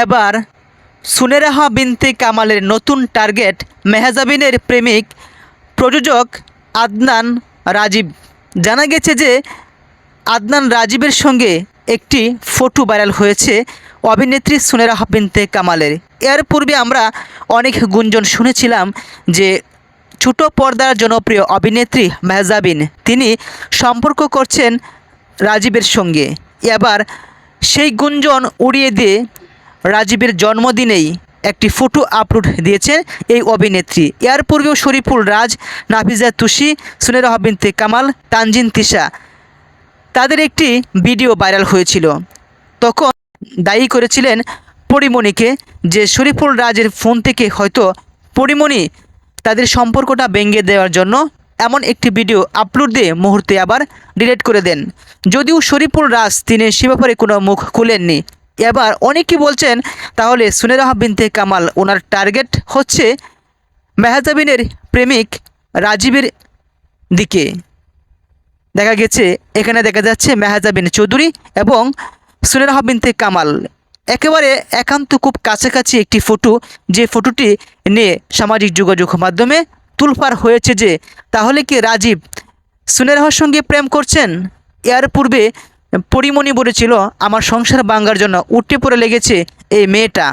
এবার সুনেরাহা বিনতে কামালের নতুন টার্গেট মেহজাবিনের প্রেমিক প্রযোজক আদনান রাজীব। জানা গেছে যে আদনান রাজীবের সঙ্গে একটি ফটো ভাইরাল হয়েছে অভিনেত্রী সুনেরাহা বিনতে কামালের। এর পূর্বে আমরা অনেক গুঞ্জন শুনেছিলাম যে ছোট পর্দার জনপ্রিয় অভিনেত্রী মেহজাবিন, তিনি সম্পর্ক করছেন রাজীবের সঙ্গে। এবার সেই গুঞ্জন উড়িয়ে দিয়ে রাজীবের জন্মদিনেই একটি ফটো আপলোড দিয়েছে এই অভিনেত্রী। এর পূর্বেও শরীফুল রাজ, নাফিজা তুষি সুনের বিনতে কামাল, তানজিন তিশা তাদের একটি ভিডিও ভাইরাল হয়েছিল। তখন দায়ী করেছিলেন পরিমণিকে যে শরীফুল রাজের ফোন থেকে হয়তো পরিমণি তাদের সম্পর্কটা ভেঙে দেওয়ার জন্য এমন একটি ভিডিও আপলোড দিয়ে মুহূর্তে আবার ডিলিট করে দেন। যদিও শরীফুল রাজ তিনি সে ব্যাপারে কোনো মুখ খুলেননি। এবার অনেকে বলছেন, তাহলে সুনেরাহ বিনতে কামাল ওনার টার্গেট হচ্ছে মেহজাবিনের প্রেমিক রাজীবের দিকে। দেখা গেছে, এখানে দেখা যাচ্ছে মেহাজাবিন চৌধুরী এবং সুনেরাহ বিনতে কামাল। একেবারে একান্ত খুব কাছাকাছি একটি ফটো, যে ফটোটি নিয়ে সামাজিক যোগাযোগ মাধ্যমে তুলপার হয়েছে যে, তাহলে কি রাজীব সুনেরাহর সঙ্গে প্রেম করছেন? এর পূর্বে পরিমণি বলেছিল, আমার সংসার ভাঙ্গার জন্য উঠে পড়ে লেগেছে এই মেয়েটা।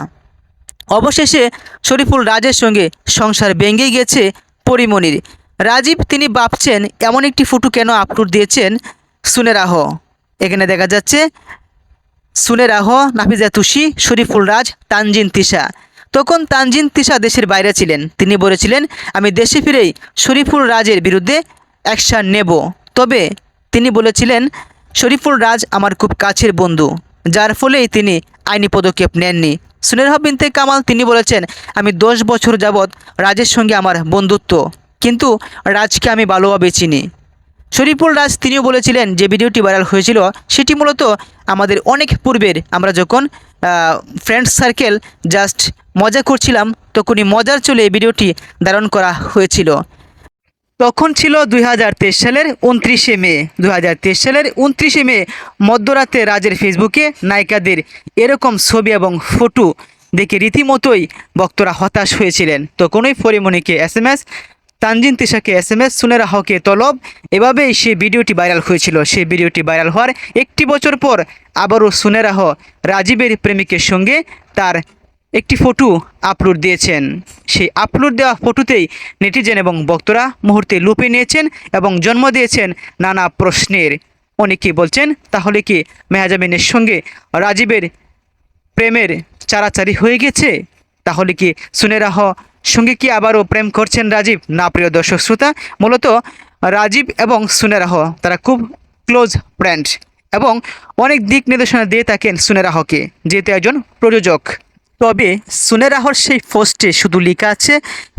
অবশেষে শরীফুল রাজের সঙ্গে সংসার ভেঙে গেছে পরিমণির। রাজীব তিনি ভাবছেন, এমন একটি ফটো কেন আপলোড দিয়েছেন? সুনেরাহ এখানে দেখা যাচ্ছে সুনেরাহ নাফিজা তুষি, শরীফুল রাজ, তানজিন তিশা। তখন তানজিন তিশা দেশের বাইরে ছিলেন। তিনি বলেছিলেন, আমি দেশে ফিরেই শরীফুল রাজের বিরুদ্ধে অ্যাকশান নেব। তবে তিনি বলেছিলেন শরীফুল রাজ আমার খুব কাছের বন্ধু, যার ফলেই তিনি আইনি পদক্ষেপ নেননি। সুনেরাহ বিনতে কামাল তিনি বলেছেন, আমি দশ বছর যাবৎ রাজের সঙ্গে আমার বন্ধুত্ব, কিন্তু রাজকে আমি ভালোভাবে চিনি। শরীফুল রাজ তিনিও বলেছিলেন, যে ভিডিওটি ভাইরাল হয়েছিল, সেটি মূলত আমাদের অনেক পূর্বের। আমরা যখন ফ্রেন্ড সার্কেল জাস্ট মজা করছিলাম, তখনই মজার চলে এই ভিডিওটি ধারণ করা হয়েছিল। তখন ছিল দুই হাজার তেইশ সালের উনত্রিশে মে দু হাজার তেইশ সালের উনত্রিশে মে, মধ্যরাতে রাজের ফেসবুকে নায়িকাদের এরকম ছবি এবং ফটো দেখে রীতিমতোই বক্তরা হতাশ হয়েছিলেন। তখনই পরিমণিকে এস এম এস, তানজিন তিশাকে এস এম এস, সুনেরা হকে তলব, এভাবেই সেই ভিডিওটি ভাইরাল হয়েছিল। সেই ভিডিওটি ভাইরাল হওয়ার একটি বছর পর আবারও সুনেরাহ রাজীবের প্রেমিকের সঙ্গে তার একটি ফটো আপলোড দিয়েছেন। সেই আপলোড দেওয়া ফটোতেই নেটিজেন এবং বক্তরা মুহূর্তে লুপে নিয়েছেন এবং জন্ম দিয়েছেন নানা প্রশ্নের। অনেকে বলছেন, তাহলে কি মেহাজাবিনের সঙ্গে রাজীবের প্রেমের চারাচারি হয়ে গেছে? তাহলে কি সুনেরাহ সঙ্গে কি আবারও প্রেম করছেন রাজীব? না, প্রিয় দর্শক শ্রোতা, মূলত রাজীব এবং সুনেরাহ তারা খুব ক্লোজ ফ্রেন্ড এবং অনেক দিক নির্দেশনা দিয়ে থাকেন সুনেরাহকে। যেহেতু একজন প্রযোজক। তবে সুনেরাহর সেই পোস্টে শুধু লেখা আছে,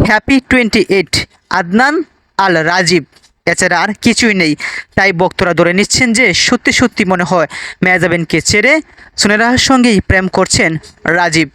happy twenty eight Adnan Al Rajeev এছাড়া আর কিছুই নেই। তাই বক্তরা ধরে নিচ্ছেন যে সত্যি সত্যি মনে হয় মেয়াজাবিনকে ছেড়ে সুনেরাহর সঙ্গেই প্রেম করছেন রাজীব।